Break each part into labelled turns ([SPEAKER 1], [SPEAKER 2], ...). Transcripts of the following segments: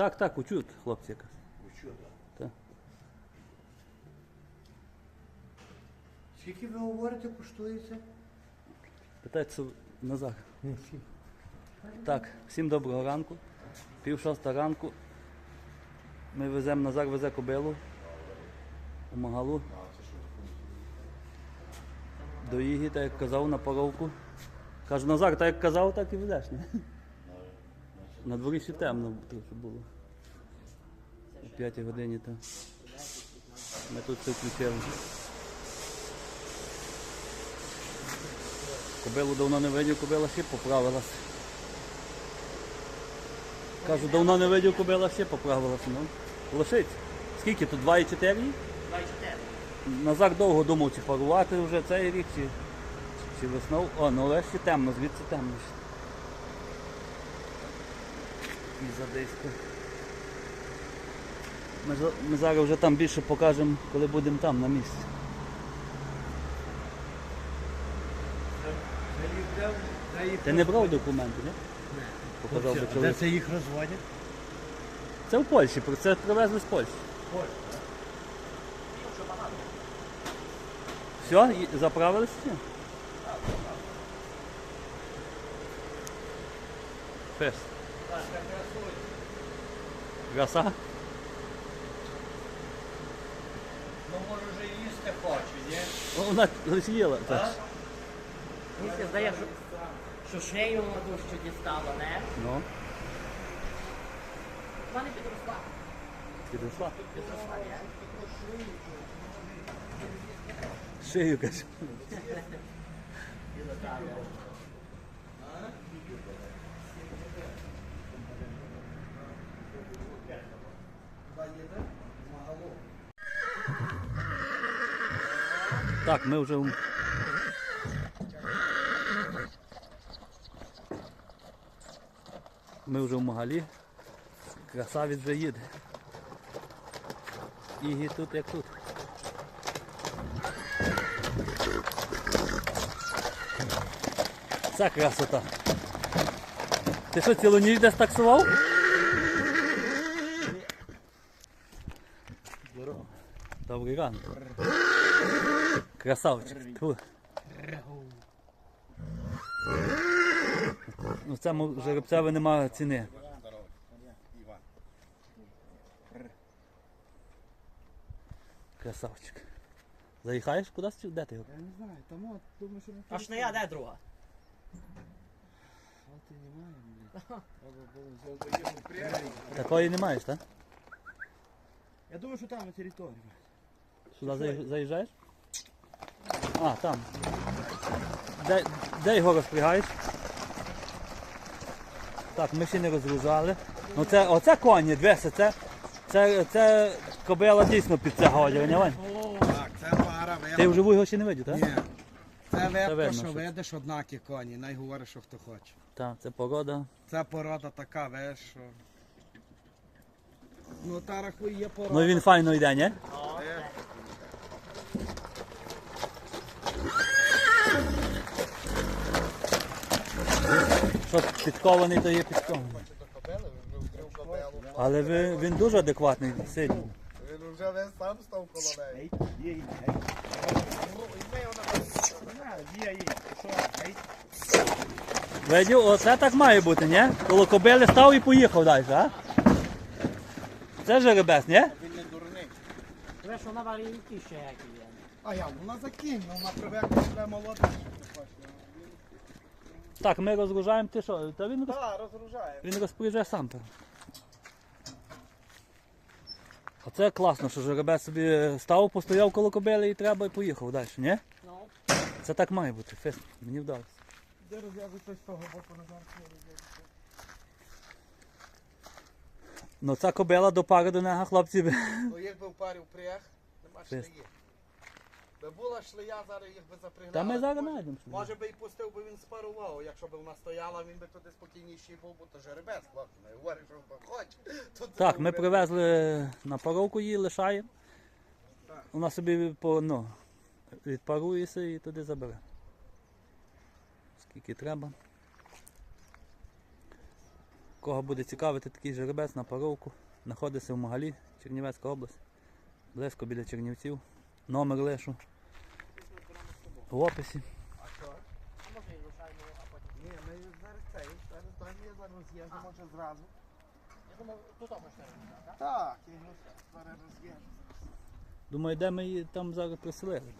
[SPEAKER 1] Так, так, учуть хлопці.
[SPEAKER 2] Ви так?
[SPEAKER 1] Так.
[SPEAKER 2] Скільки ви говорите, коштує це?
[SPEAKER 1] Питається
[SPEAKER 2] всі.
[SPEAKER 1] Так, всім доброго ранку. Пів шоста ранку. Ми веземо, Назар везе кобилу у Магалу. До Ігі, так як казав, на паровку. Кажу, Назар, так як казав, так і ведеш? На дворі ще темно трохи було. О 5 годині то. Ми тут все включили. Кобилу давно не видів, кобила ще поправилась. Кажу, давно не видів, кобила ще поправилася. Ну, лошить. Скільки тут? 2,4?
[SPEAKER 3] 24.
[SPEAKER 1] Назар довго думав, чи парувати вже цей рік, чи, чи весною. О, ну але ще темно, звідси темно ще. І задисько. Ми, ми зараз вже там більше покажемо, коли будемо там на місці. Ти не брав документи, ні? Показав би
[SPEAKER 2] Хлопці, а. Де це їх розводять?
[SPEAKER 1] Це в Польщі, це привезли з Польщі. Все, і- заправилися? чи ні? Краса?
[SPEAKER 2] Ну може вже їсти хоче, ні?
[SPEAKER 1] О, Вона лиш їла. Так.
[SPEAKER 3] Мені се здає, що, що шею що дістало, не?
[SPEAKER 1] Ну,
[SPEAKER 3] Вона не підросла.
[SPEAKER 1] підросла.
[SPEAKER 3] Підросла, ні?
[SPEAKER 1] Шию каже. Так, ми вже. Ми вже в Магалі. Красавець вже їде. Ігі тут як тут. Це красота. Ти що, цілу ніч десь таксував? Добрий ранок. Красавчик. Тьфу. Ну цьому жеребцеві немає ціни. Красавчик. Заїхаєш кудись чи де ти його?
[SPEAKER 4] Я не знаю, там от, думаю, що на
[SPEAKER 3] А ж не я, де друга?
[SPEAKER 4] От і немає, взяти.
[SPEAKER 1] Такої не маєш, так?
[SPEAKER 4] Я думаю, що там на території.
[SPEAKER 1] Сюди заї- заїжджаєш? А, там. Де, де його розпрягаєш? Так, ми ще не розгружали. Ну це, оце коні, дивися, це, це, це кобила дійсно під це Вань.
[SPEAKER 4] Так, це пара
[SPEAKER 1] Ти вживу його ще не видів, так?
[SPEAKER 4] Ні. Це вебка, що
[SPEAKER 1] що-
[SPEAKER 4] видиш, однакі коні. Най говорить, що хто хоче.
[SPEAKER 1] Так, це порода.
[SPEAKER 4] Це порода така, веш, що... Ну, та рахуй є порода.
[SPEAKER 1] Ну він файно йде, ні? Що підкований, то є підкований. Але ви, він дуже адекватний, сильний.
[SPEAKER 5] Він вже весь сам став коло неї.
[SPEAKER 1] Видів, оце так має бути, ні? Коло кобили став і поїхав далі, а? Це жеребець, ні?
[SPEAKER 4] Він не дурний.
[SPEAKER 3] Ви що на варіанті ще які є?
[SPEAKER 4] А як, вона закинь, вона привикла себе молода, що ти хочеш.
[SPEAKER 1] Так, ми розгружаємо, ти що? Та він, роз...
[SPEAKER 5] Так, розгружає.
[SPEAKER 1] він розпоряджає сам. Там. Оце класно, що жеребець собі став, постояв коло кобили і треба і поїхав далі, ні?
[SPEAKER 3] Ну,
[SPEAKER 1] Це так має бути, фест, мені вдалося.
[SPEAKER 4] Де розв'язується з того боку назад?
[SPEAKER 1] Ну ця кобила до пари до нього, хлопці. би-
[SPEAKER 5] Ну якби в парі впряг, нема
[SPEAKER 1] Фест.
[SPEAKER 5] шлеї. Би була шлея, зараз їх би запрягали.
[SPEAKER 1] Та ми зараз
[SPEAKER 5] Може-
[SPEAKER 1] знайдемо. шлею.
[SPEAKER 5] Може би і пустив би він спарував, якщо б вона стояла, він би туди спокійніший був, бо то жеребець, хлопці. Не говорить, що хоче. Тут
[SPEAKER 1] Так, ми
[SPEAKER 5] говорить.
[SPEAKER 1] привезли на паровку її, лишаємо. Вона собі по, ну, відпарується і туди забере. Скільки треба. Кого буде цікавити такий жеребець на паровку, знаходиться в Магалі, Чернівецька область, близько біля Чернівців. Номер лишу в описі.
[SPEAKER 3] Може і лишаємо, а потім.
[SPEAKER 5] Ні, ми зараз цей, зараз там є зараз роз'їзду, може зразу.
[SPEAKER 3] Я думав, тут можна, так?
[SPEAKER 5] Так, я його зараз роз'їзду.
[SPEAKER 1] Думаю, де ми її там зараз приселили.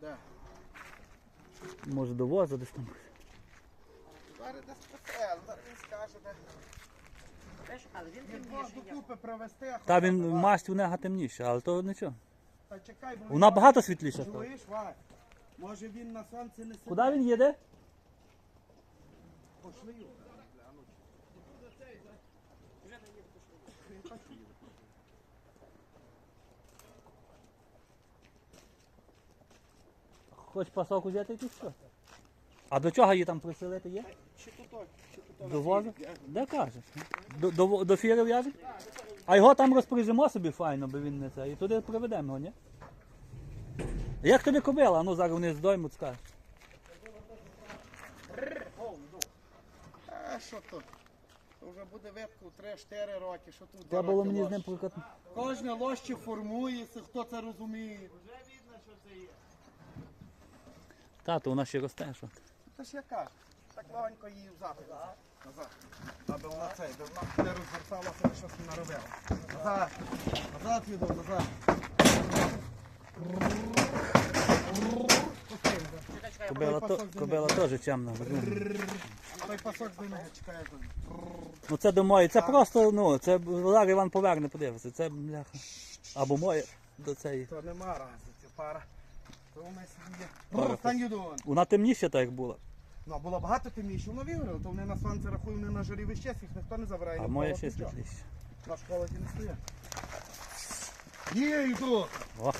[SPEAKER 5] Де?
[SPEAKER 1] Може до воза десь там.
[SPEAKER 5] Зараз десь посел, зараз він скаже, де.
[SPEAKER 3] Знаєш, але він
[SPEAKER 5] Він
[SPEAKER 3] тим
[SPEAKER 5] вас
[SPEAKER 3] як-
[SPEAKER 5] докупи привезти. а
[SPEAKER 1] Та
[SPEAKER 5] хоча б
[SPEAKER 1] він масть у нього темніша, але то нічого.
[SPEAKER 5] Та чекай, бо
[SPEAKER 1] Вона багато світліша. стала.
[SPEAKER 5] Чуєш? Може він на сонці не сидить.
[SPEAKER 1] Куди він їде?
[SPEAKER 5] Пошли його.
[SPEAKER 1] Хоч пасок взяти якийсь що? А до чого її там приселити є?
[SPEAKER 5] Чи тут чи тут
[SPEAKER 1] До воза? Де кажеш? До, до, до фіри в'яжуть? А його там розпряжемо собі файно, бо він не це. І туди приведемо його, ні? Як тобі кобила? Ну зараз вони здоймуть, скажуть.
[SPEAKER 5] А що тут? Вже буде ветку 3-4 роки, що тут
[SPEAKER 1] Треба було мені з ним приклад.
[SPEAKER 5] Кожне лоще формується, хто це розуміє. Вже видно, що це є.
[SPEAKER 1] Тато, вона ще росте, що?
[SPEAKER 5] Та ж я кажу, так легонько її взяти назад. Аби вона цей, аби вона не розверталася, щось не наробила. Назад. Назад їду, назад.
[SPEAKER 1] Кобила, то, кобила теж чемна.
[SPEAKER 5] Той пасок з нього чекає.
[SPEAKER 1] Ну це до моєї, це просто, ну, це Лар Іван поверне, подивися, це бляха. Або моє до цієї.
[SPEAKER 5] То нема разниці, пара. То у нас є. Стань юдон.
[SPEAKER 1] Вона темніша, так як була.
[SPEAKER 5] Ну, було багато темніше, воно вигоріло, то вони на сонце рахують, вони на жарі весь час, їх ніхто не забирає.
[SPEAKER 1] А моя ще світліша.
[SPEAKER 5] На школі не стоять. Є, йду!
[SPEAKER 1] О,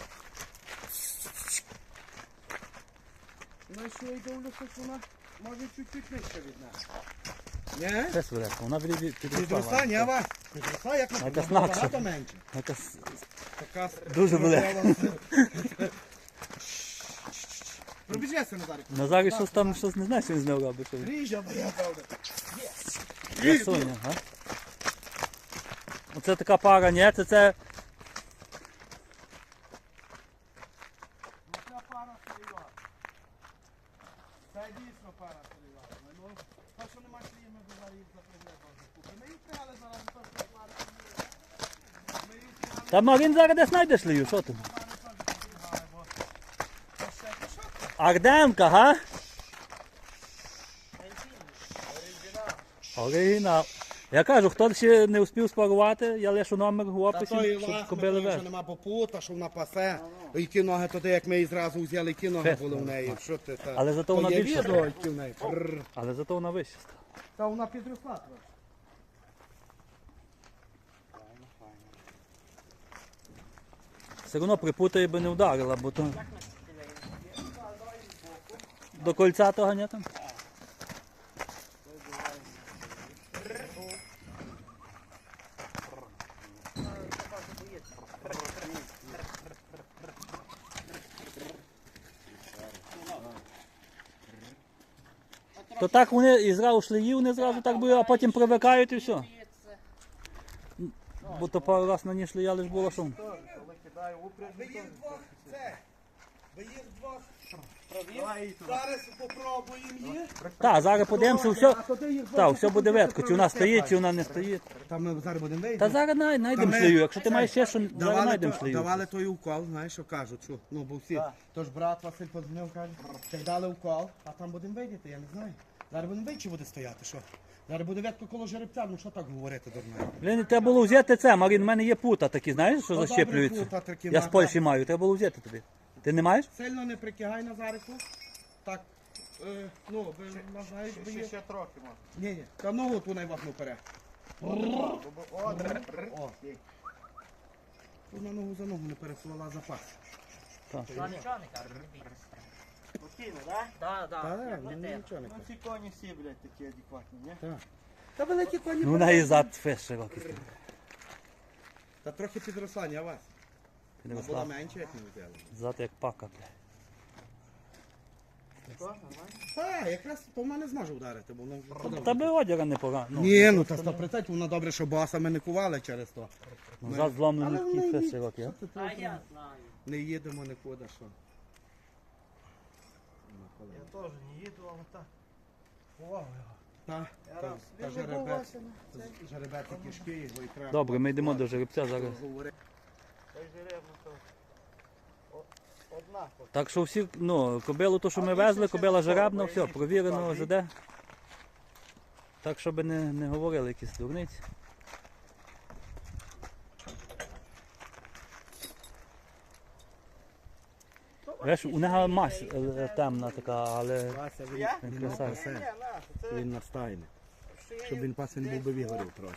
[SPEAKER 5] Ну і що я дивлюся, що вона може чуть-чуть нижче від нас. Ні?
[SPEAKER 1] це свирепо, вона від
[SPEAKER 5] Підростання, а вас? Підростає, як на
[SPEAKER 1] знакша.
[SPEAKER 5] багато менше.
[SPEAKER 1] Якась
[SPEAKER 5] Така
[SPEAKER 1] Дуже велика.
[SPEAKER 5] Пробіжайся, Назарик.
[SPEAKER 1] Назарі щось там щось не знаю, що він з нею робить. що він.
[SPEAKER 5] Ріжа моя правда.
[SPEAKER 1] Красуня, а? Оце така пара, ні, це це.
[SPEAKER 5] Ну, ця пара стріла. Це дійсно пара стріла. Ну, то, що нема слів, ми б зараз їх запрягли. Ми їх пряли зараз, то що пара Ми їх пряли,
[SPEAKER 1] Та Марін зараз десь знайдеш лію, що там?
[SPEAKER 5] Пара теж прибігали, бо... То ще, то що це?
[SPEAKER 1] Ардемка, га? Оригінал. Я кажу, хто ще не успів спарувати, я лишу номер в описі,
[SPEAKER 5] то і
[SPEAKER 1] щоб кобили
[SPEAKER 5] що нема попута, що вона пасе. Які ноги туди, як ми її зразу взяли, які ноги
[SPEAKER 1] Фест
[SPEAKER 5] були в неї. Що ти та?
[SPEAKER 1] Але зато вона стала.
[SPEAKER 5] Прррр.
[SPEAKER 1] Але зато вона вища стала.
[SPEAKER 5] Та вона підросла трохи.
[SPEAKER 1] Все одно припутає, би не вдарила, бо то. До кольця того ні там? То так вони і зразу шлеї, вони зразу так би, а потім привикають і все. Бо то пару раз на ній шлея лиш було шум.
[SPEAKER 5] Ви їх двох, це, ви їх двох Зараз попробуємо їх.
[SPEAKER 1] Так, зараз подивимося, все.
[SPEAKER 5] А то ти їх двох
[SPEAKER 1] Так, все буде ветко, чи вона стоїть, чи вона не стоїть.
[SPEAKER 5] Там ми зараз будемо вийти.
[SPEAKER 1] Та зараз най- знайдемо
[SPEAKER 5] ми-
[SPEAKER 1] шлею. Якщо ти маєш ще що, зараз
[SPEAKER 5] Давали,
[SPEAKER 1] знайдемо
[SPEAKER 5] то,
[SPEAKER 1] шлею.
[SPEAKER 5] давали той укол, знаєш, що кажуть, що, ну, бо всі, тож брат Василь подзвонив, каже, так дали укол, а там будемо вийти, я не знаю. Зараз будемо вийти, буде стояти, що? Зараз буде ветко коло жеребця, ну що так говорити дурно?
[SPEAKER 1] Блін, треба було взяти це, Марін, в мене є пута такі, знаєш, що
[SPEAKER 5] Ну, добре,
[SPEAKER 1] защеплюються.
[SPEAKER 5] пута такі,
[SPEAKER 1] Я з
[SPEAKER 5] на,
[SPEAKER 1] Польщі маю, треба було взяти тобі. Ти не маєш?
[SPEAKER 5] Сильно не прикигай Назарику. Так, е, ну, ви знаєш, би є... Ще трохи можна. Ні, ні, та ногу ту найвахну вперед. О, Тут на ногу за ногу не пересувала запас.
[SPEAKER 3] Кажу.
[SPEAKER 2] Спокійно, так?
[SPEAKER 3] Так,
[SPEAKER 5] Та,
[SPEAKER 3] так.
[SPEAKER 5] ну, нічого не
[SPEAKER 2] Ну ці коні всі, блядь, такі адекватні, ні?
[SPEAKER 5] Та великі коні.
[SPEAKER 1] Ну, в неї зад фес широкий.
[SPEAKER 5] Та трохи підросла, не а вас. Вона була менше, як ми взяли.
[SPEAKER 1] Зад як пака, бля.
[SPEAKER 5] Так, якраз по мене зможе вдарити, бо воно.
[SPEAKER 1] Та би одяга не погано.
[SPEAKER 5] Ні, ну та 100% воно добре, що босами не кували через то.
[SPEAKER 1] Ну, Зад зломлений такий
[SPEAKER 5] їдуть.
[SPEAKER 1] широкий, а?
[SPEAKER 3] А я знаю.
[SPEAKER 5] Не їдемо нікуди, що.
[SPEAKER 4] Я теж не їду, але так. Увагу його.
[SPEAKER 5] Та,
[SPEAKER 4] Я
[SPEAKER 5] та,
[SPEAKER 4] раз.
[SPEAKER 5] та
[SPEAKER 4] Він же був
[SPEAKER 5] жеребець,
[SPEAKER 4] Вася, ну,
[SPEAKER 5] кишки, його і треба.
[SPEAKER 1] Добре, ми йдемо до жеребця зараз.
[SPEAKER 5] Говорити.
[SPEAKER 4] Той жеребно то. о- Однаково.
[SPEAKER 1] Так що всі, ну, кобилу, то, що ми везли, кобила жеребна, все, провірено, ЖД. Так, щоб не, не говорили якісь дурниці. Знаєш, у нього мазь е, темна така, але
[SPEAKER 5] Вася, він, він не пасе. Він настайне. Щоб він пас він був би вигорів трохи.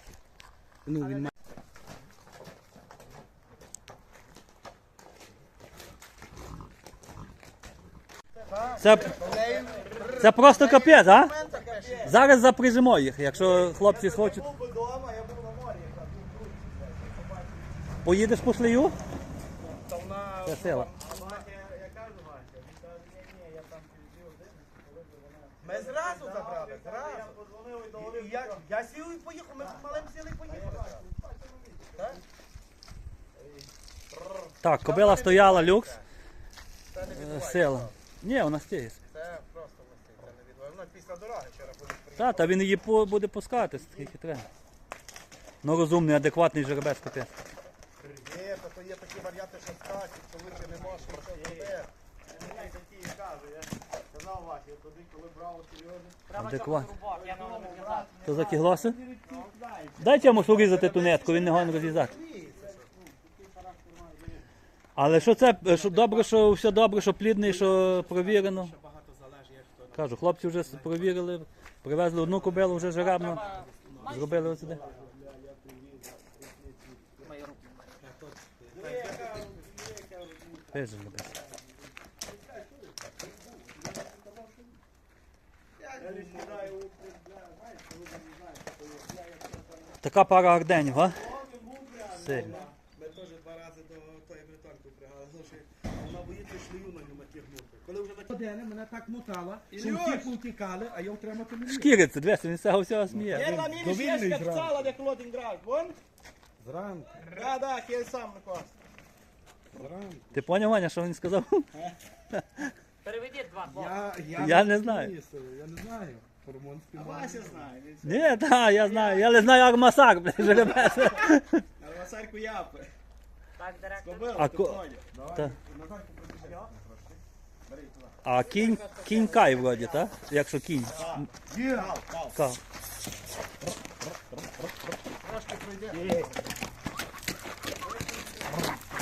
[SPEAKER 5] Ну, він має.
[SPEAKER 1] це, це просто капець, а? Зараз запряжемо їх, якщо хлопці схочуть.
[SPEAKER 4] Був би вдома, я був на морі.
[SPEAKER 1] Поїдеш по шлею?
[SPEAKER 4] Та вона...
[SPEAKER 1] Це сила.
[SPEAKER 4] А Вася, я кажу, Вася, він каже, ні, ні, я там піздів дивлюся, коли б вона... Ми забрали, зразу. Я і. Я, я сів і поїхав, ми з малим сіли і поїхали. Так?
[SPEAKER 1] Так, кобила стояла, люкс.
[SPEAKER 4] Це не
[SPEAKER 1] е,
[SPEAKER 4] відбувається.
[SPEAKER 1] Сила. Ні, вона.
[SPEAKER 4] Це просто висить, це не відбувається. Вона після дороги вчора політ приїхав.
[SPEAKER 1] Та, та він її по- буде пускати, скільки треба. Ну розумний, адекватний жеребець капець.
[SPEAKER 4] Ні, то, є такі варіанти, що скачуть, що лучше не можеш нічого зробити. Казав Васі, тоді, коли брав серйозно.
[SPEAKER 1] Адекват. То за? Дайте йому урізати ту нитку, він не гон розрізати. Але що це, що добре, що все добре, що плідний, що провірено. Кажу, хлопці вже провірили, привезли одну кобилу вже жеребну, зробили ось сюди.
[SPEAKER 3] Мої
[SPEAKER 1] Така пара арденів, а? Сильно.
[SPEAKER 5] Ми теж два рази до тої британки пригали, що вона боїться шлею на ньому натягнути. Коли вже так години мене так мотала, що всі повтікали, а я втримати не міг.
[SPEAKER 1] Шкіриться, дивися, він з цього всього сміє.
[SPEAKER 4] Єла міні ще
[SPEAKER 5] Довільний
[SPEAKER 4] як
[SPEAKER 5] зранку.
[SPEAKER 4] цала, як лодин грав, вон?
[SPEAKER 5] Зранку,
[SPEAKER 4] Да, да, я сам на клас.
[SPEAKER 5] зранку.
[SPEAKER 1] Ти поняв, Ваня, що він сказав?
[SPEAKER 3] Переведіть два слова.
[SPEAKER 5] Я, я,
[SPEAKER 1] Я не знаю.
[SPEAKER 5] Я не знаю. Гормонський
[SPEAKER 4] Вася знає,
[SPEAKER 1] Ні, так, я знаю. Я не знаю, як масак, блядь, жеребець.
[SPEAKER 4] на Васарку япи.
[SPEAKER 3] Так, директор.
[SPEAKER 1] А
[SPEAKER 4] ти
[SPEAKER 1] ко-
[SPEAKER 4] поняв.
[SPEAKER 1] Та. А кінь, кінь кай вроді, так? Якщо кінь.
[SPEAKER 4] Є.
[SPEAKER 1] Ка.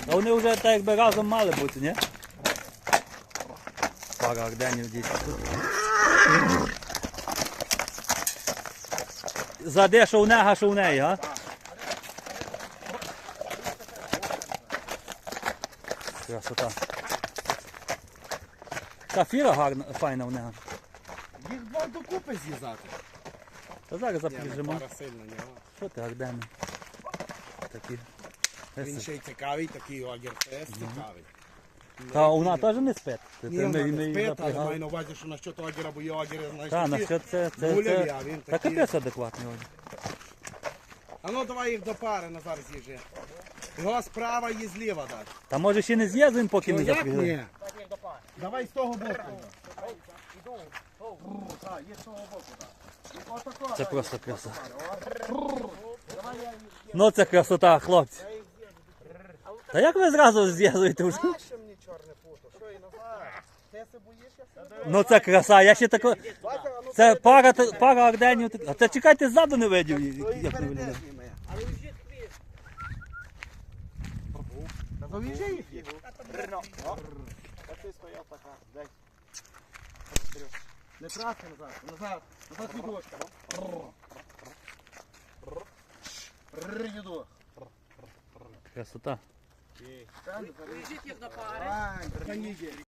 [SPEAKER 1] А вони вже так якби разом мали бути, ні? Пара арденів дійсно тут. Заде, що у нега, що у неї, а? Красота. Та фіра гарна, файна у нега.
[SPEAKER 5] Їх два докупи з'їзати.
[SPEAKER 1] Та зараз
[SPEAKER 5] ні.
[SPEAKER 1] Що ти, Ардени? Такі.
[SPEAKER 5] Він ще й цікавий, такий огір цікавий.
[SPEAKER 1] Та вона теж не спить. Це
[SPEAKER 5] Ні, вона не спить, але маю на увазі, що на що то огіра, бо є огіри, знаєш,
[SPEAKER 1] Та, на
[SPEAKER 5] такі
[SPEAKER 1] що це, це,
[SPEAKER 5] гуляві,
[SPEAKER 1] це,
[SPEAKER 5] а він
[SPEAKER 1] та
[SPEAKER 5] такий.
[SPEAKER 1] капець адекватний. Оль.
[SPEAKER 5] А ну давай їх до пари, Назар з'їжджи. Його справа і зліва дай.
[SPEAKER 1] Та може ще не з'їздимо, поки
[SPEAKER 5] Ну
[SPEAKER 1] не
[SPEAKER 5] як
[SPEAKER 1] запрягли.
[SPEAKER 5] ні? Давай з того боку.
[SPEAKER 4] Так, є з того боку, так.
[SPEAKER 1] Це просто краса. Ну це красота, хлопці. Та як ви зразу з'їздуєте вже
[SPEAKER 4] мені чорне путо? Що і Назар? Ти се боїш, я себе?
[SPEAKER 1] Ну це краса, я ще тако.
[SPEAKER 4] Ну
[SPEAKER 1] Це пара, пара арденів. А це чекайте ззаду не видів, як не.
[SPEAKER 3] Але вже.
[SPEAKER 4] Та завіжи їх. А ти стояв така, дай. Не трасти назад, назад, назад відочка. Їду.
[SPEAKER 1] Красота.
[SPEAKER 3] Вижіть їх на пари.